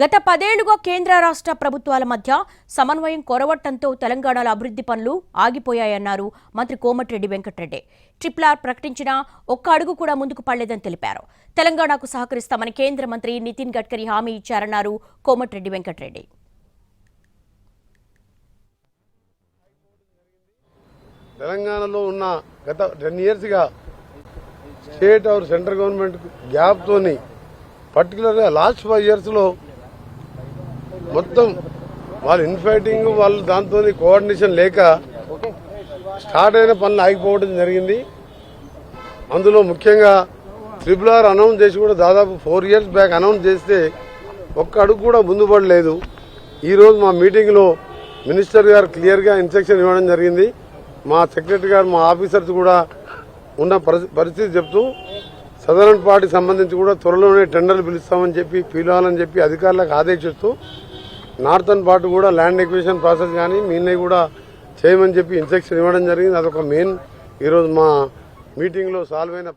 గత పదేళ్ళుగా కేంద్ర రాష్ట్ర ప్రభుత్వాల మధ్య సమన్వయం కొరవట్టంతో తెలంగాణలో అభివృద్ధి పనులు ఆగిపోయాయన్నారు మంత్రి కోమటిరెడ్డి వెంకటరెడ్డి. ట్రిపుల్ ఆర్ ప్రకటించినా ఒక్క అడుగు కూడా ముందుకు పడలేదని తెలిపారు. తెలంగాణకు సహకరిస్తామని కేంద్ర మంత్రి నితిన్ గడ్కరీ హామీ ఇచ్చారన్నారు కోమటిరెడ్డి వెంకటరెడ్డి. తెలంగాణలో ఉన్న గత టెన్ ఇయర్స్గా స్టేట్ ఆర్ సెంట్రల్ గవర్నమెంట్ గ్యాప్తోని పర్టికులర్గా లాస్ట్ ఫైవ్ ఇయర్స్లో మొత్తం వాళ్ళు ఇన్ఫైటింగ్ వాళ్ళు దాంతో కోఆర్డినేషన్ లేక స్టార్ట్ అయిన పనులు ఆగిపోవడం జరిగింది. అందులో ముఖ్యంగా ట్రిపుల్ ఆర్ అనౌన్స్ చేసి కూడా దాదాపు ఫోర్ ఇయర్స్ బ్యాక్ అనౌన్స్ చేస్తే ఒక్క అడుగు కూడా ముందు పడలేదు. ఈరోజు మా మీటింగ్లో మినిస్టర్ గారు క్లియర్గా ఇన్స్ట్రక్షన్ ఇవ్వడం జరిగింది. మా సెక్రటరీ గారు మా ఆఫీసర్స్ కూడా ఉన్న పరిస్థితి చెప్తూ సదరన్ పార్టీ సంబంధించి కూడా త్వరలోనే టెండర్లు పిలుస్తామని చెప్పి పిలవాలని చెప్పి అధికారులకు ఆదేశిస్తూ నార్థన్ పార్ట్ కూడా ల్యాండ్ ఎక్విజిషన్ ప్రాసెస్ కానీ మీనే కూడా చేయమని చెప్పి ఇన్స్ట్రక్షన్ ఇవ్వడం జరిగింది. అదొక మెయిన్. ఈరోజు మా మీటింగ్లో సాల్వ్ అయిన